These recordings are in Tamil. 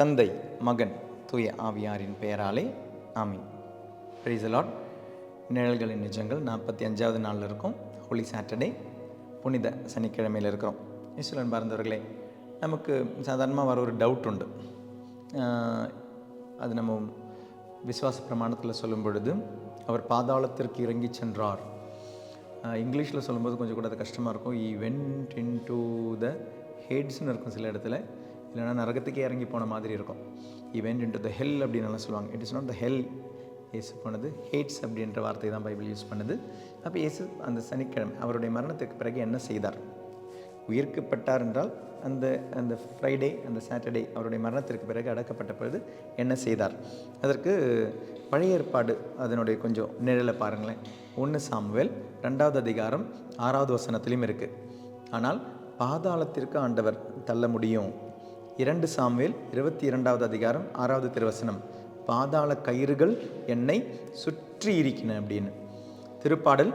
தந்தை மகன் தூய ஆவியாரின் பெயராலே ஆமீன். ரீசலாட் நிழல்களின் நிஜங்கள் நாற்பத்தி அஞ்சாவது நாளில் இருக்கும். ஹோலி சாட்டர்டே புனித சனிக்கிழமையில் இருக்கிறோம். ஈஸ்வரன் பார்ந்தவர்களே நமக்கு சாதாரணமாக வர ஒரு டவுட் உண்டு. அது நம்ம விசுவாச பிரமாணத்தில் சொல்லும் பொழுது அவர் பாதாளத்திற்கு இறங்கி சென்றார். இங்கிலீஷில் சொல்லும்போது கொஞ்சம் கூட அது கஷ்டமாக இருக்கும். ஈ வென்ட் இன் டு த ஹெட்ஸ்னு இருக்கும் சில இடத்துல. இல்லைன்னா நரகத்துக்கே இறங்கி போன மாதிரி இருக்கும். ஈ வென்ட் த ஹெல் அப்படின்னு எல்லாம் சொல்லுவாங்க. It is not the hell Yesu போனது ஹேட்ஸ் அப்படின்ற வார்த்தை தான் பைபிள் யூஸ் பண்ணுது. அப்போ இயேசு அந்த சனிக்கிழமை அவருடைய மரணத்துக்கு பிறகு என்ன செய்தார்? உயிர்க்கப்பட்டார் என்றால் அந்த அந்த ஃப்ரைடே அந்த சாட்டர்டே அவருடைய மரணத்திற்கு பிறகு அடக்கப்பட்ட பொழுது என்ன செய்தார்? அதற்கு பழைய ஏற்பாடு அதனுடைய கொஞ்சம் நிழலை பாருங்களேன். ஒன்று சாமுவேல் ரெண்டாவது அதிகாரம் ஆறாவது வசனத்திலையும் இருக்குது ஆனால் பாதாளத்திற்கு ஆண்டவர் தள்ள முடியும். இரண்டு சாமுவேல் இருபத்தி இரண்டாவது அதிகாரம் ஆறாவது திருவசனம். பாதாள கயிறுகள் என்னை சுற்றி இருக்கின அப்படின்னு. திருப்பாடல்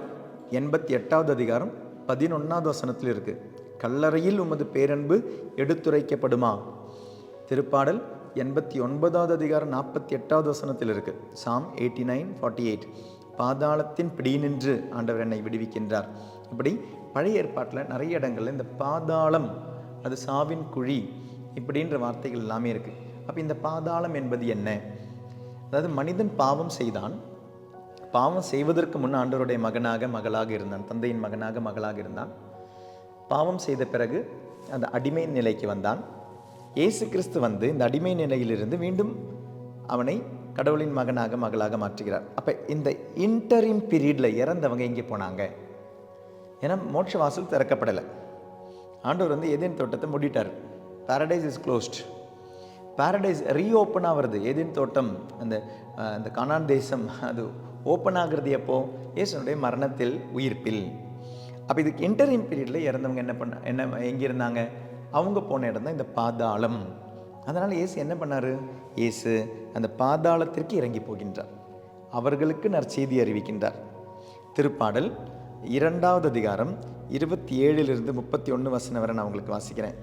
எண்பத்தி எட்டாவது அதிகாரம் பதினொன்றாவது வசனத்தில் இருக்குது கல்லறையில் உமது பேரன்பு எடுத்துரைக்கப்படுமா? திருப்பாடல் எண்பத்தி ஒன்பதாவது அதிகாரம் நாற்பத்தி எட்டாவது வசனத்தில் இருக்குது psalm eighty nine forty eight. பாதாளத்தின் பிடியினின்று ஆண்டவர் என்னை விடுவிக்கின்றார். இப்படி பழைய ஏற்பாட்டில் நிறைய இடங்கள்ல இந்த பாதாளம் அது சாவின் குழி இப்படின்ற வார்த்தைகள் எல்லாமே இருக்குது அப்போ இந்த பாதாளம் என்பது என்ன? அதாவது மனிதன் பாவம் செய்தான். பாவம் செய்வதற்கு முன் ஆண்டவருடைய மகனாக மகளாக இருந்தான். தந்தையின் மகனாக மகளாக இருந்தான். பாவம் செய்த பிறகு அந்த அடிமை நிலைக்கு வந்தான். இயேசு கிறிஸ்து வந்து இந்த அடிமை நிலையிலிருந்து மீண்டும் அவனை கடவுளின் மகனாக மகளாக மாற்றுகிறார். அப்போ இந்த இன்டரிம் பீரியடில் இறந்தவங்க எங்கே போனாங்க? ஏன்னா மோட்ச வாசல் திறக்கப்படலை. ஆண்டவர் வந்து எதின் தோட்டத்தை மூடிட்டார். Paradise is closed paradise reopen ஆகிறது ஏதேன் தோட்டம்? அந்த அந்த கானான் தேசம் அது ஓப்பன் ஆகிறது எப்போ? இயேசுனுடைய மரணத்தில் உயிர்ப்பில். அப்போ இதுக்கு இன்டரின் பீரியடில் இறந்தவங்க என்ன பண்ண என்ன எங்கே இருந்தாங்க அவங்க போன இடம் தான் இந்த பாதாளம். அதனால் இயேசு என்ன பண்ணார்? இயேசு அந்த பாதாளத்திற்கு இறங்கி போகின்றார். அவர்களுக்கு நற்செய்தி அறிவிக்கின்றார். திருப்பாடல் இரண்டாவது அதிகாரம் இருபத்தி ஏழிலிருந்து முப்பத்தி ஒன்று வசனம் வரை நான் உங்களுக்கு வாசிக்கிறேன்.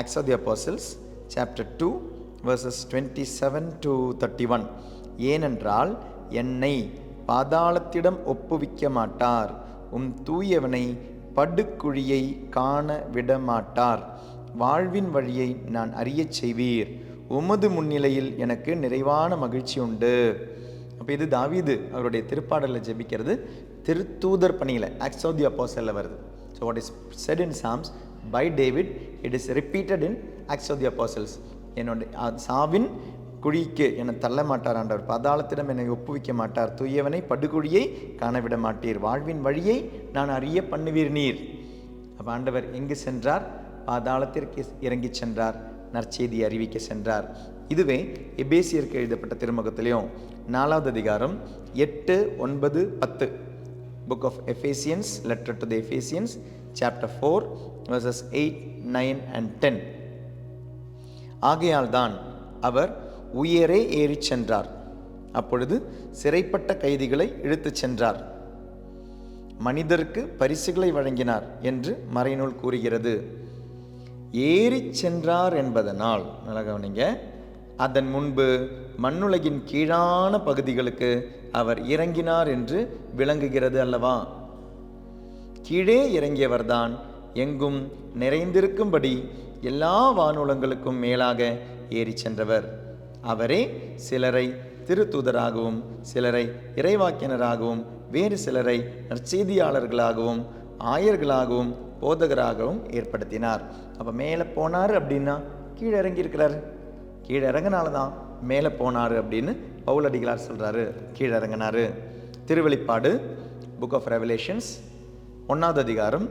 Acts of the apostles chapter two verses twenty seven to thirty one ஏனென்றால் என்னை பாதாளத்திடம் ஒப்புவிக்க மாட்டார். உம் தூயவனை படுக்குழியை காண விடமாட்டார். வாழ்வின் வழியை நான் அறியச் செய்வீர். உமது முன்னிலையில் எனக்கு நிறைவான மகிழ்ச்சி உண்டு. அப்போ இது தாவீது அவருடைய திருப்பாடலில் ஜெபிக்கிறது திருத்தூதர் பணியில் ஆக்ஸ் ஆஃப் தி அப்போசலில் வருது. So what is said in psalms by David it is repeated in acts of the apostles என்னுடைய சாவின் குழிக்கு என தள்ள மாட்டார் ஆண்டவர். பாதாளத்திடம் என்னை ஒப்புவிக்க மாட்டார். தூயவனை படுகுழியை காணவிட மாட்டீர். வாழ்வின் வழியை நான் அறிய பண்ணுவீர் நீர். அப்போ ஆண்டவர் எங்கு சென்றார்? பாதாளத்திற்கு இறங்கி சென்றார். நற்செய்தி அறிவிக்க சென்றார். இதுவே எபேசியருக்கு எழுதப்பட்ட திருமுகத்திலையும் நாலாவது அதிகாரம் எட்டு ஒன்பது பத்து. Book of Ephesians letter to the Ephesians chapter four verses eight nine and ten ஆகையால்தான் அவர் உயரே ஏறிச் சென்றார். அப்பொழுது சிறைப்பட்ட கைதிகளை இழுத்துச் சென்றார். மனிதருக்கு பரிசுகளை வழங்கினார் என்று மறைநூல் கூறுகிறது. ஏறிச் சென்றார் என்பதனால் நல்லா கவனிங்க அதன் முன்பு மண்ணுலகின் கீழான பகுதிகளுக்கு அவர் இறங்கினார் என்று விளங்குகிறது அல்லவா? கீழே இறங்கியவர்தான். எங்கும் நிறைந்திருக்கும்படி எல்லா வானுலங்களுக்கும் மேலாக ஏறிச் சென்றவர். அவரே சிலரை திருத்தூதராகவும் சிலரை இறைவாக்கினராகவும் வேறு சிலரை நற்செய்தியாளர்களாகவும் ஆயர்களாகவும் போதகராகவும் ஏற்படுத்தினார். அப்போ மேலே போனார் அப்படின்னா கீழே இறங்கியிருக்கிறார். கீழே இறங்கினால தான் மேலே போனார் அப்படின்னு பவுலடிகளார் சொல்கிறாரு கீழே இறங்கினார். திருவெளிப்பாடு புக் ஆஃப் ரெவலேஷன்ஸ் ஒன்றாவது அதிகாரம்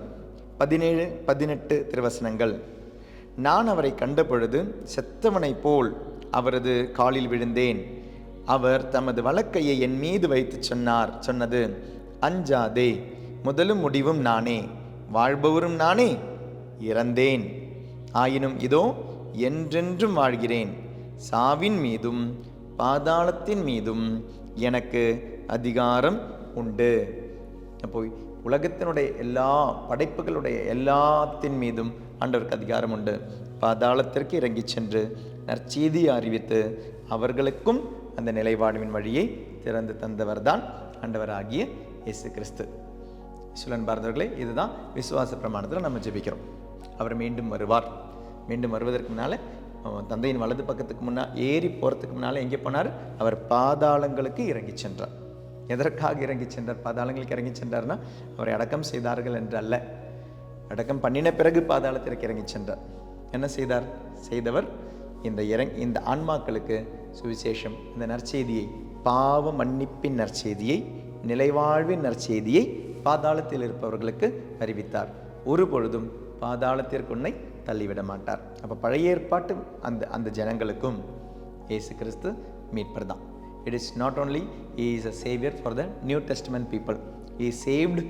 பதினேழு பதினெட்டு திருவசனங்கள். நான் அவரை கண்டபொழுது செத்தவனைப் போல் அவரது காலில் விழுந்தேன். அவர் தமது வழக்கையை என் மீது வைத்து சொன்னார் சொன்னது அஞ்சாதே முதலும் முடிவும் நானே வாழ்பவரும் நானே இறந்தேன். ஆயினும் இதோ என்றென்றும் வாழ்கிறேன். சாவின் மீதும் பாதாளத்தின் மீதும் எனக்கு அதிகாரம் உண்டு. அப்போ உலகத்தினுடைய எல்லா படைப்புகளுடைய எல்லாத்தின் மீதும் ஆண்டவருக்கு அதிகாரம் உண்டு. பாதாளத்திற்கு இறங்கிச் சென்று நற்செய்தியை அறிவித்து அவர்களுக்கும் அந்த நிலைவாழ்வின் வழியை திறந்து தந்தவர்தான் ஆண்டவராகிய இயேசு கிறிஸ்து. சுழன் பார்ந்தவர்களே இதுதான் விசுவாச பிரமாணத்தில் நம்ம ஜெபிக்கிறோம். அவர் மீண்டும் வருவார். மீண்டும் வருவதற்கு முன்னால் தந்தையின் வலது பக்கத்துக்கு முன்னால் ஏறி போகிறதுக்கு முன்னால் எங்கே போனார்? அவர் பாதாளங்களுக்கு இறங்கி சென்றார். எதற்காக இறங்கி சென்றார்? பாதாளங்களுக்கு இறங்கி சென்றார்னா அவரை அடக்கம் செய்தார்கள் என்று அல்ல அடக்கம் பண்ணின பிறகு பாதாளத்திற்கு இறங்கி சென்றார். என்ன செய்தார்? செய்தவர் இந்த இறங் இந்த ஆன்மாக்களுக்கு சுவிசேஷம். இந்த நற்செய்தியை பாவ மன்னிப்பின் நற்செய்தியை நிலைவாழ்வின் நற்செய்தியை பாதாளத்தில் இருப்பவர்களுக்கு அறிவித்தார். ஒரு பொழுதும் பாதாளத்திற்குன்னை தள்ளிவிட மாட்டார். அப்போ பழைய ஏற்பாட்டு அந்த அந்த ஜனங்களுக்கும் இயேசு கிறிஸ்து மீட்பர் தான். It is not only is a saviour for the new testament people E saved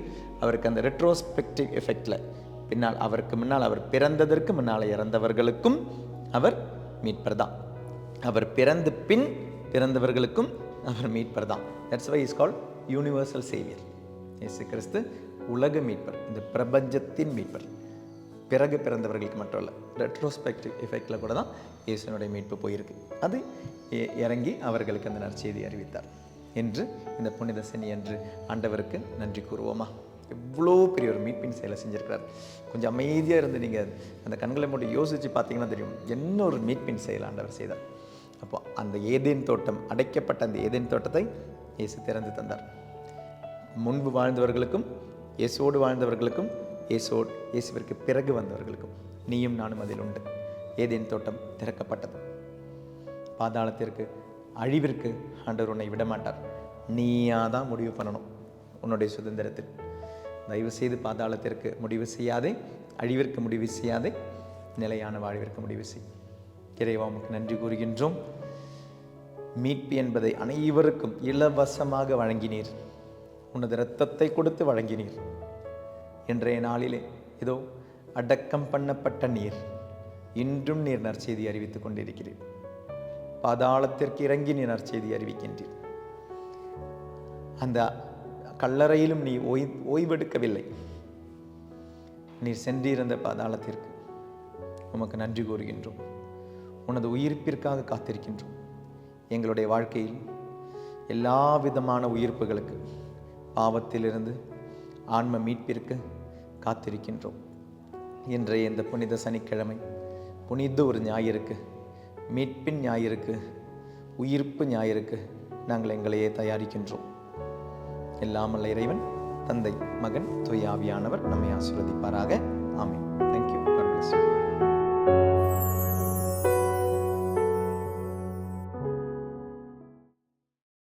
அவருக்கு அந்த ரெட்ரோஸ்பெக்டிவ் எஃபெக்டில் பின்னால் அவருக்கு முன்னால் அவர் பிறந்ததற்கு முன்னால் இறந்தவர்களுக்கும் அவர் மீட்பர் தான். அவர் பிறந்து பின் பிறந்தவர்களுக்கும் அவர் மீட்பர் தான். That's why is call universal saviour Yesu Kristhu உலக மீட்பர். இந்த பிரபஞ்சத்தின் மீட்பர். பிறகு பிறந்தவர்களுக்கு மட்டும் இல்லை ரெட்ரோஸ்பெக்டிவ் எஃபெக்டில் கூட தான் இயேசுனுடைய மீட்பு போயிருக்கு. அது இ- இறங்கி அவர்களுக்கு அந்த நற்செய்தி அறிவித்தார். என்று இந்த புனித சனி என்று ஆண்டவருக்கு நன்றி கூறுவோமா? எவ்வளோ பெரிய ஒரு மீட்பின் செயலை செஞ்சுருக்கிறார். கொஞ்சம் அமைதியாக இருந்து நீங்கள் அந்த கண்களை மட்டும் யோசித்து பார்த்தீங்கன்னா தெரியும் என்ன ஒரு மீட்பின் செயல் ஆண்டவர் செய்தார். அப்போ அந்த ஏதேன் தோட்டம் அடைக்கப்பட்ட அந்த ஏதேன் தோட்டத்தை இயேசு திறந்து தந்தார். முன்பு வாழ்ந்தவர்களுக்கும் இயேசுவோடு வாழ்ந்தவர்களுக்கும் இயேசுவோடு இயேசுவிற்கு பிறகு வந்தவர்களுக்கும் நீயும் நானும் அதில் உண்டு. ஏதேன் தோட்டம் திறக்கப்பட்டது. பாதாளத்திற்கு அழிவிற்கு ஆண்டவர் உன்னை விடமாட்டார். நீயா தான் முடிவு பண்ணணும் உன்னுடைய சுதந்திரத்தில். தயவு செய்து பாதாளத்திற்கு முடிவு செய்யாதே அழிவிற்கு முடிவு செய்யாதே நிலையான வாழ்விற்கு முடிவு செய். இறைவா உமக்கு நன்றி கூறுகின்றோம். மீட்பு என்பதை அனைவருக்கும் இலவசமாக வழங்கினீர். உனது இரத்தத்தை கொடுத்து வழங்கினீர். இன்றைய நாளிலே இதோ அடக்கம் பண்ணப்பட்ட நீர். இன்றும் நீர் நற்செய்தி அறிவித்துக் கொண்டிருக்கிறீர். பாதாளத்திற்கு இறங்கி நீர் நற்செய்தி அறிவிக்கின்றீர். அந்த கல்லறையிலும் நீ ஓய் ஓய்வெடுக்கவில்லை. நீர் சென்றிருந்த பாதாளத்திற்கு உமக்கு நன்றி கூறுகின்றோம். உனது உயிர்ப்பிற்காக காத்திருக்கின்றோம். எங்களுடைய வாழ்க்கையில் எல்லா விதமான உயிர்ப்புகளுக்கு பாவத்திலிருந்து ஆன்ம மீட்பிற்கு காத்திருக்கின்றோம். இன்றைய இந்த புனித சனிக்கிழமை புனித ஒரு ஞாயிறுக்கு மீட்பின் ஞாயிறுக்கு உயிர்ப்பு ஞாயிறுக்கு நாங்கள் எங்களையே தயாரிக்கின்றோம். எல்லாமல்ல இறைவன் தந்தை மகன் துயாவியானவர் நம்மை ஆசீர்வதிப்பாராக. ஆமீன்.